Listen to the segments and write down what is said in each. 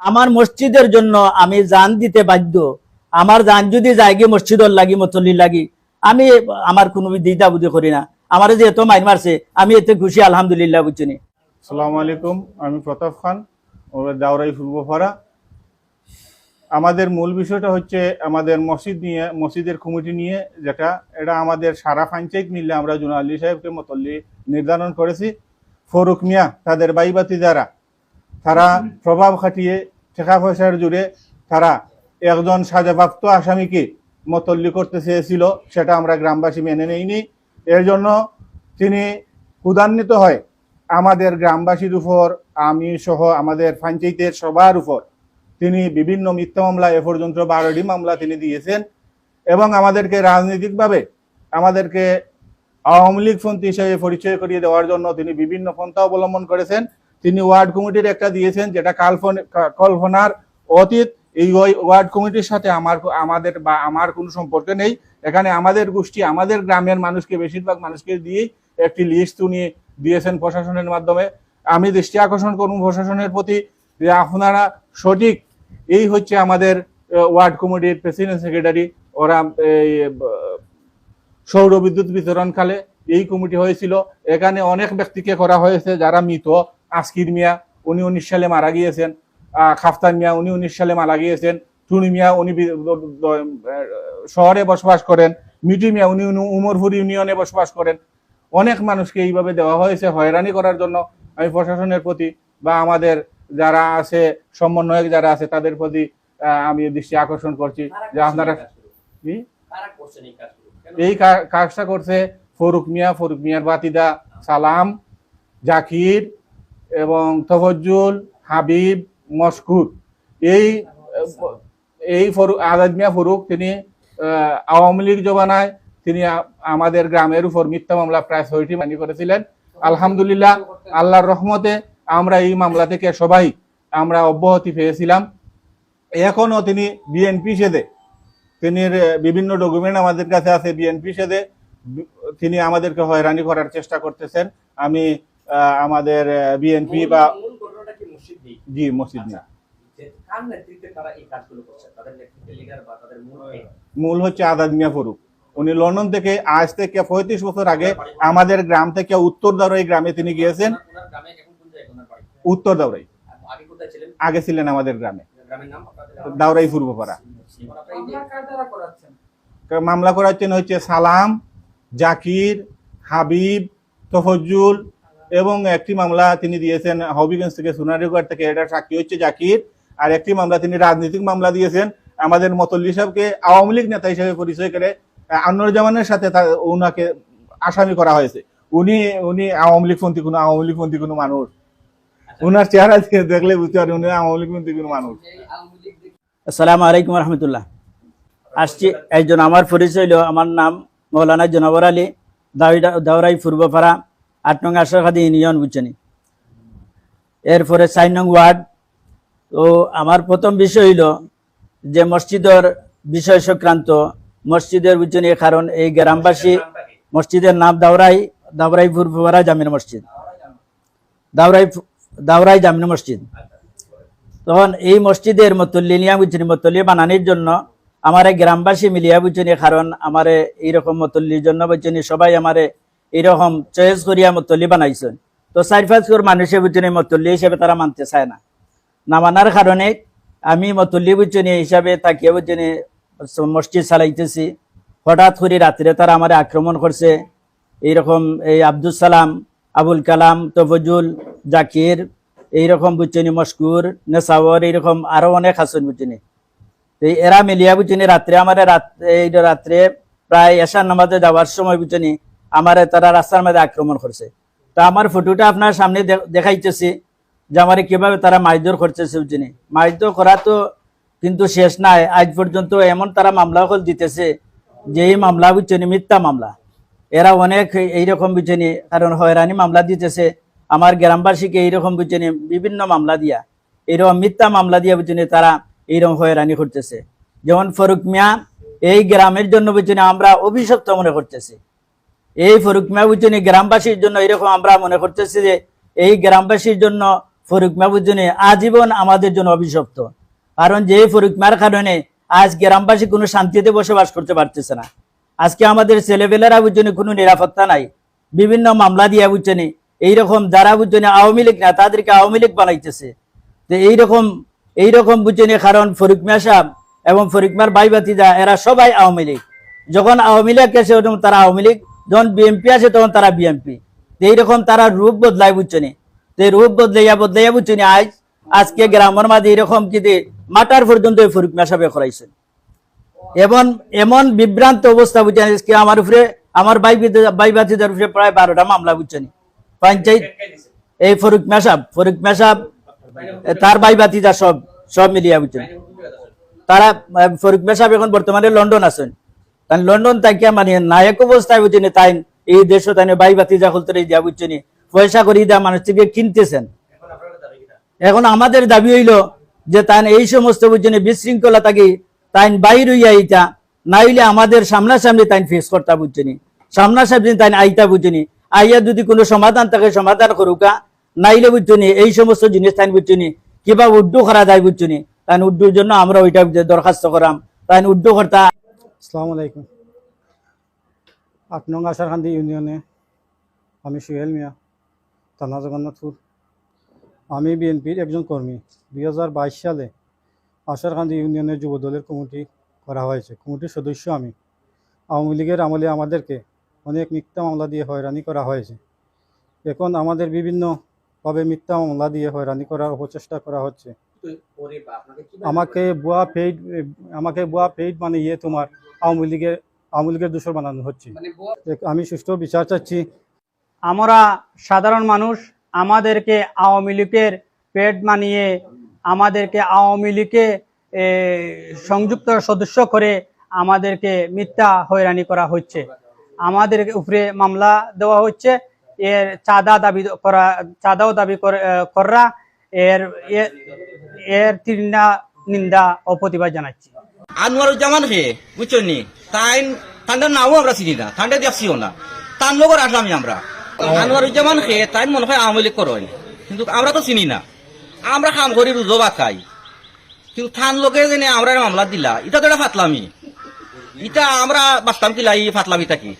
আমার মসজিদের জন্য আমি জান দিতে বাধ্য। আমার জান যদি যাই গিয়ে মসজিদর লাগি মতল্লি লাগি, আমি আমার কোনো দ্বিধা বুদ্ধি করি না। আমার যে এত মাইর মারছে, আমি এতে খুশি, আলহামদুলিল্লাহ, বুঝছি সালাম আলাইকুম, আমি প্রতাপ খান দাওরাই পূর্বপাড়া আমাদের মূল বিষয়টা হচ্ছে আমাদের মসজিদ নিয়ে, মসজিদের কমিটি নিয়ে, যেটা এটা আমাদের সারা পঞ্চায়েত মিললে আমরা জুনাল্লি সাহেবকে মতল্লি নির্ধারণ করেছি। ফরুক মিয়া, তাদের বাইবাতি যারা তারা প্রভাব খাটিয়ে টাকা পয়সার জুড়ে তারা একজন সাজাপ্রাপ্ত আসামিকে মতল্লি করতে চেয়েছিল, সেটা আমরা গ্রামবাসী মেনে নেইনি। এর জন্য তিনি ক্ষুধান্বিত হয়। আমাদের গ্রামবাসীর উপর, আমি সহ আমাদের পঞ্চায়েতের সবার উপর তিনি বিভিন্ন মিথ্যা মামলা, এ পর্যন্ত বারোটি মামলা তিনি দিয়েছেন এবং আমাদেরকে রাজনৈতিকভাবে, আমাদেরকে আওয়ামী লীগ পন্থী হিসেবে পরিচয় করিয়ে দেওয়ার জন্য তিনি বিভিন্ন পন্থা অবলম্বন করেছেন। তিনি ওয়ার্ড কমিটির একটা দিয়েছেন যেটা কাল্পন- কল্পনার অতীত। এই ওয়ার্ড কমিটির সাথে আমার আমাদের বা আমার কোনো সম্পর্ক নেই। এখানে আমাদের গোষ্ঠী আমাদের গ্রামের মানুষকে বেশিরভাগ মানুষকে দিয়েই একটি লিস্ট উনি দিয়েছেন প্রশাসনের মাধ্যমে। আমি দৃষ্টি আকর্ষণ করব প্রশাসনের প্রতি যে আপনারা সঠিক। এই হচ্ছে আমাদের ওয়ার্ড কমিটির প্রেসিডেন্ট সেক্রেটারি ওরা এই, সৌর বিদ্যুৎ বিতরণকালে এই কমিটি হয়েছিল। এখানে অনেক ব্যক্তিকে করা হয়েছে যারা মৃত। আজকির মিয়া উনি উনিশ সালে মারা গিয়েছেন। খাফতান মিয়া উনি উনিশ সালে মারা গিয়েছেন। টুনি মিয়া উনি শহরে বসবাস করেন। মিটি মিয়া উনি উনি উমরপুর ইউনিয়নে বসবাস করেন। অনেক মানুষকে এইভাবে দেওয়া হয়েছে হয়রানি করার জন্য আমি প্রশাসনের প্রতি বা আমাদের যারা আছে সমন্বয়ক যারা আছে তাদের প্রতি আমি দৃষ্টি আকর্ষণ করছি। যে আপনারা এই কাজটা করছে ফরুক মিয়া ফরুক মিয়ার বাতিদা সালাম জাকির এবং তফজ্জুল হাবিব মস্কুর এই এই ফরুক আজাদ মিয়া ফরুক, তিনি আওয়ামী লীগ জমানায় তিনি আমাদের গ্রামের উপর মিথ্যা মামলা প্রায় ছয়টি মানি করেছিলেন। আলহামদুলিল্লাহ, আল্লাহর রহমতে আমরা এই মামলা থেকে সবাই আমরা অব্যাহতি পেয়েছিলাম। এখনও তিনি বিএনপি সেদে। তিনি বিভিন্ন ডকুমেন্ট আমাদের কাছে আছে বিএনপি সেদে। তিনি আমাদেরকে হয়রানি করার চেষ্টা করতেছেন। আমি আমাদের বিএনপি বা জি মসজিদ না তাদের মূল হচ্ছে আজাদ মিয়া ফরুক। উনি লন্ডন থেকে আজ থেকে পঁয়ত্রিশ বছর আগে আমাদের গ্রাম থেকে উত্তর দাওরাই গ্রামে তিনি গিয়েছেন। উত্তর দাউরাই আগে ছিলেন? আমাদের গ্রামে। দাউরাই পূর্বপাড়া। মামলা করাচ্ছেন হচ্ছে সালাম জাকির হাবিব তফজ্জুল এবং একটি মামলা তিনি দিয়েছেন হবিগঞ্জ থেকে সোনারিগড় থেকে এটা সাক্ষী হচ্ছে জাকির আর একটি মামলা তিনি রাজনৈতিক মামলা দিয়েছেন। আমাদের মতল্লি সাহেবকে আওয়ামী লীগ নেতা হিসেবে পরিচয় করে আহ, আনোয়ার জামানের সাথে ওনাকে আসামি করা হয়েছে। উনি উনি আওয়ামী লীগ পন্থী কোনো আওয়ামী লীগ পন্থী কোনো মানুষ। উনার চেহারা দিয়ে দেখলে বুঝতে পারি উনি আওয়ামী লীগ পন্থী কোনো মানুষ। আসসালামু আলাইকুম রহমতুল্লাহ। আসছি একজন আমার পরিচয় হলো আমার নাম মৌলানা জনাবর আলী দাউরা- দাউরাই পূর্বপাড়া। আট নং আশাখাদি ইউনিয়ন বুঝছেনি। এরপরে চার নং ওয়ার্ড। তো আমার প্রথম বিষয় হইল যে মসজিদের বিষয় সংক্রান্ত, মসজিদের বুঝছেনি, কারণ এই গ্রামবাসী মসজিদের নাম দাওরাই দাওরাই পূর্বপাড়া জামিন মসজিদ। দাওরাই দাওরাই জামিন মসজিদ। তখন এই মসজিদের মতল্লি নিয়া বুঝছেন, মতল্লি বানানোর জন্য আমার গ্রামবাসী মিলিয়া বুঝছেন, কারণ আমার এইরকম মতল্লির জন্য বুঝছেন, সবাই আমার এইরকম চয়েস করিয়া মতল্লি বানাইছেন তো চার পাঁচ করে মানুষে বুঝছেন মতল্লি হিসেবে তারা মানতে চায় না। না মানার কারণে আমি মতল্লি বুঝছেন হিসাবে তাকিয়ে বুঝছেন মসজিদ চালাইতেছি। হঠাৎ করে রাত্রে তারা আমার আক্রমণ করছে। এইরকম এই আব্দুল সালাম, আবুল কালাম, তফজুল, জাকির, এইরকম বুঝছেনি মস্কুর নেশাওয়ার এইরকম আরও অনেক আছেন বুঝছেনি এই এরা মিলিয়া বুঝছেনি রাত্রে আমার রাত এই রাত্রে প্রায় এশার নামাজে যাওয়ার সময় বুঝছেনি আমার তারা রাস্তার মধ্যে আক্রমণ করছে। তো আমার ফটোটা আপনার সামনে দেখাইতেছি যে আমার কীভাবে তারা মারধর করতেছে বুঝছেনি মারধর করা তো কিন্তু শেষ নাই। আজ পর্যন্ত এমন তারা মামলা হল দিতেছে যে এই মামলা বুঝছেনি মিথ্যা মামলা। এরা অনেক এইরকম বুঝছেনি কারণ হয়রানি মামলা দিতেছে। আমার গ্রামবাসীকে এইরকম বুঝছেনি বিভিন্ন মামলা দিয়া। এইরকম মিথ্যা মামলা দিয়া বুঝছেনি তারা এইরকম হয়রানি করতেছে। যেমন ফরুক মিয়া, এই গ্রামের জন্য বুঝছেনি আমরা অভিশপ্ত মনে করতেছি। এই ফরুক মিয়া বুঝছেনি গ্রামবাসীর জন্য এরকম আমরা মনে করতেছি যে এই গ্রামবাসীর জন্য ফরুকমা বুঝুনি আজীবন আমাদের জন্য অভিশপ্ত। কারণ যে ফরুকমার কারণে আজ গ্রামবাসী কোনো শান্তিতে বসবাস করতে পারতেছে না। আজকে আমাদের ছেলেপেলেরা বুঝুনি কোনো নিরাপত্তা নাই। বিভিন্ন মামলা দিয়া বুঝছেনি এইরকম যারা বুঝছেনি আওয়ামী লীগ না তাদেরকে আওয়ামী লীগ বানাইতেছে। তো এইরকম এইরকম বুঝছেনি কারণ ফরিকমা সাহেব এবং ফরিকমার ভাই ভাতিজা এরা সবাই আওয়ামী লীগ। যখন আওয়ামী লীগ তখন তারা আওয়ামী লীগ যখন বিএনপি আসে, তখন তারা বিএনপি এইরকম তারা রূপ বদলায় বুঝছেনি তো এই রূপ বদলাইয়া বদলাইয়া বুঝছেনি আজ, আজকে গ্রামের মাঝে এরকম কিন্তু মাটার পর্যন্ত এই ফরিকমা সাহেব করাইছেন এমন এমন বিভ্রান্ত অবস্থা বুঝছেন আজকে আমার উপরে, আমার ভাই ভাই ভাতিজার উপরে প্রায় বারোটা মামলা বুঝছেন পঞ্চায়েত এই ফরুক মেসাব ফরুক মেশাব তার ভাই ভাতিজা সব সব মিলিয়া বুঝছেন তারা ফরুক মেসাব এখন বর্তমানে লন্ডন আছেন। তাই লন্ডন তাকিয়া মানে নায়ক অবস্থায় বুঝছেন তাই এই দেশ তাই ভাই ভাতিজা খুলতে দিয়া বুঝছেন পয়সা করি দেয়া মানুষ থেকে কিনতেছেন। এখন আমাদের দাবি হইল যে তাই এই সমস্ত বুঝছেন বিশৃঙ্খলা থাকি তাই বাইর হইয়া আইতা না হইলে আমাদের সামনাসামনি তাই ফেস করতা বুঝছেনি সামনাসামনি তাই আইতা বুঝছেনি আইয়া যদি কোনো সমাধান থাকে সমাধান করুকা নাইলে বুঝছেনি এই সমস্ত জিনিস তাই বুঝছেনি কিবা উড্ডু করা যায় বুঝছেনি তাই উড্ডুর জন্য আমরা ওইটা দরখাস্ত করাম। তাই উড্ডু কর্তা আসসালামু আলাইকুম। আট নং আশারকান্দি ইউনিয়নে আমি সুহেল মিয়া থানা জগন্নাথপুর। আমি বিএনপির একজন কর্মী। দুই হাজার বাইশ সালে আশারকান্দি ইউনিয়নের যুবদলের কমিটি করা হয়েছে। কমিটির সদস্য আমি। আওয়ামী লীগের আমলে আমাদেরকে অনেক মিথ্যা মামলা দিয়ে হয়রানি করা হয়েছে। এখন আমাদের বিভিন্নভাবে মিথ্যা মামলা দিয়ে হয়রানি করার অপচেষ্টা করা হচ্ছে। আমাকে বুয়া পেইড আমাকে বুয়া পেইড মানে ইয়ে তোমার আওয়ামী লীগের আওয়ামী লীগের দূষর বানানো হচ্ছে। মানে আমি সুষ্ঠু বিচার চাচ্ছি। আমরা সাধারণ মানুষ আমাদেরকে আওয়ামী লীগের পেড মানিয়ে আমাদেরকে আওয়ামী লীগে সংযুক্ত সদস্য করে আমাদেরকে মিথ্যা হয়রানি করা হচ্ছে। আমাদের উপরে মামলা দেওয়া হচ্ছে। এর চাঁদা দাবি করা চাঁদাও দাবি করে- করা এর এর তীর্ণা নিন্দা ও প্রতিবাদ জানাচ্ছি। আনোয়ারুজ্জামান হে বুঝছ নি? তাই তাদের নামও আমরা চিনি না তাদের দেখছিও না। তার লগর আসলামই আমরা। আনোয়ারুজ্জামান হে তাই মনে হয় আওয়ামী লীগ করয় কিন্তু আমরা তো চিনি না। আমরা কাম করি রুজো খাই। কিন্তু থান লোকে যেনে আমরা মামলা দিলা এটা তো এটা ফাতলামি। ইটা আমরা বাঁচতাম কিলা ই ফাতলামি থাকি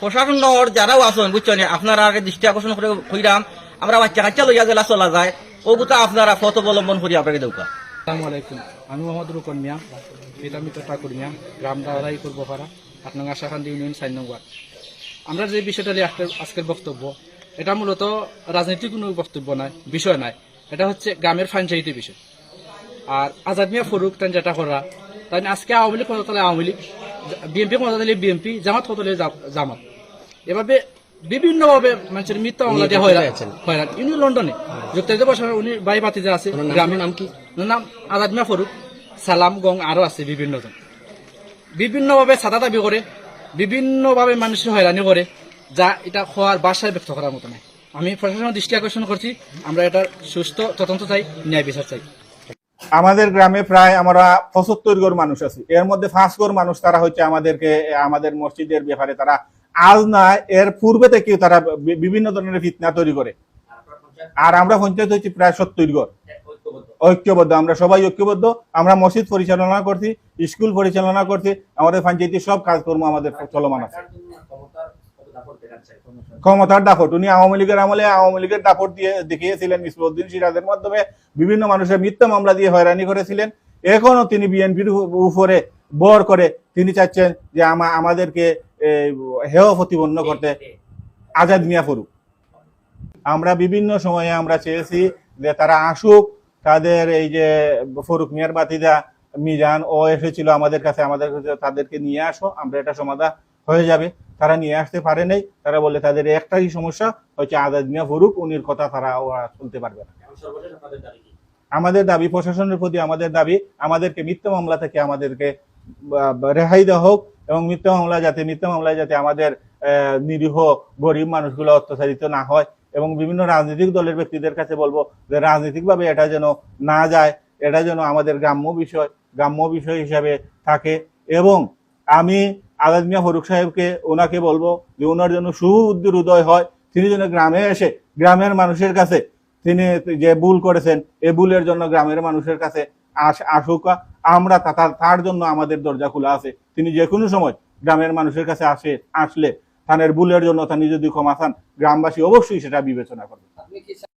প্রশাসন যারাও আছেন বুঝছ নি? আপনারা আগে দৃষ্টি আকর্ষণ করে কইরাম আমরা বাচ্চা কাচ্চা লইয়া গেলা চলা যায়। ও গুতা আপনারা ফত অবলম্বন করি আপনাকে দেউকা। আসসালামু আলাইকুম। আমি মোহাম্মদ রুকন মিয়া পিতা মিত্র ঠাকুর মিয়া গ্রাম দাওয়ারাই পূর্বপাড়া আট নং আশাখান্দি ইউনিয়ন চার নং ওয়ার্ড আমরা যে বিষয়টা নিয়ে আজকের বক্তব্য এটা মূলত রাজনৈতিক কোনো বক্তব্য নয় বিষয় নয়। এটা হচ্ছে গ্রামের পঞ্চায়েতি বিষয়। আর আজাদ মিয়া ফরুক তান যেটা করা তাই আজকে আওয়ামী লীগ কতলে আওয়ামী লীগ বিএনপি কতলে বিএনপি জামাত কতলে জামাত। এভাবে বিভিন্নভাবে মানুষের মিথ্যা মামলা দিয়ে হয়রান হয়রান। ইনি লন্ডনে যুক্তরাজ্যে বসে উনি বাই বাতিজা আছে গ্রামের নাম কি? নাম আজাদ মিয়া ফরুক। সালাম, গং আরও আছে বিভিন্ন জন বিভিন্নভাবে সাদা দাবি করে বিভিন্নভাবে মানুষের হয়রানি করে যা এটা খোয়ার বাসায় ব্যক্ত করার মতো নয় আমি প্রশাসনের দৃষ্টি আকর্ষণ করছি আমরা এটার সুস্থ, তদন্ত চাই, ন্যায় বিচার চাই। আমাদের গ্রামে প্রায় আমরা পঁচাত্তর গড় মানুষ আছি। এর মধ্যে পাঁচ গড় মানুষ তারা হচ্ছে আমাদেরকে, আমাদের মসজিদের ব্যাপারে তারা আজ না, এর পূর্বে থেকেও তারা বিভিন্ন ধরনের ফিতনা তৈরি করে। আর আমরা পঞ্চায়েত হচ্ছে প্রায় সত্তর গড় ঐক্যবদ্ধ। আমরা সবাই ঐক্যবদ্ধ, আমরা মসজিদ পরিচালনা করছি, স্কুল পরিচালনা করছি, আমাদের পঞ্চায়েতের সব কাজকর্ম আমাদের চলমান আছে। ক্ষমতার দাপট, উনি আওয়ামী লীগের আমলে আওয়ামী লীগের দাপট দিয়ে দেখিয়েছিলেন মিসবুদ্দিন সিরাজের মাধ্যমে, বিভিন্ন মানুষের মিথ্যা মামলা দিয়ে হয়রানি করেছিলেন। এখনও তিনি বিএনপির উপরে বর করে তিনি চাচ্ছেন যে আমা- আমাদেরকে হেয় প্রতিপন্ন করতে আজাদ মিয়া করুক আমরা বিভিন্ন সময়ে আমরা চেয়েছি যে তারা আসুক তাদের এই যে ফরুক মিয়ার বাতিদা মিজান ও এসেছিল আমাদের কাছে আমাদের কাছে তাদেরকে নিয়ে আসো আমরা এটা সমাধান হয়ে যাবে। তারা নিয়ে আসতে পারে নাই তারা বলে তাদের একটাই সমস্যা হচ্ছে আজাদ মিয়া ফরুক উনির কথা তারা ওরা শুনতে পারবে না। আমাদের দাবি প্রশাসনের প্রতি আমাদের দাবি আমাদেরকে মিথ্যা মামলা থেকে আমাদেরকে রেহাই দেওয়া হোক এবং মিথ্যা মামলা যাতে মিথ্যা মামলায় যাতে আমাদের নিরীহ গরিব মানুষগুলো অত্যাচারিত না হয় এবং বিভিন্ন রাজনৈতিক দলের ব্যক্তিদের কাছে বলব যে রাজনৈতিকভাবে এটা যেন না যায়, এটা যেন আমাদের গ্রাম্য বিষয় গ্রাম্য বিষয় হিসাবে থাকে। এবং আমি আজাদ মিয়া ফরুক সাহেবকে ওনাকে বলব যে ওনার জন্য সুবুদ্ধির উদয় হয়। তিনি যেন গ্রামে এসে গ্রামের মানুষের কাছে, তিনি যে ভুল করেছেন, এ ভুলের জন্য গ্রামের মানুষের কাছে আস, আসুক। আমরা তার জন্য আমাদের দরজা খোলা আছে। তিনি যে কোনো সময় গ্রামের মানুষের কাছে আসে, আসলে থানের ভুলের জন্য তিনি যদি দুঃখ মাথান গ্রামবাসী অবশ্যই সেটা বিবেচনা করবে।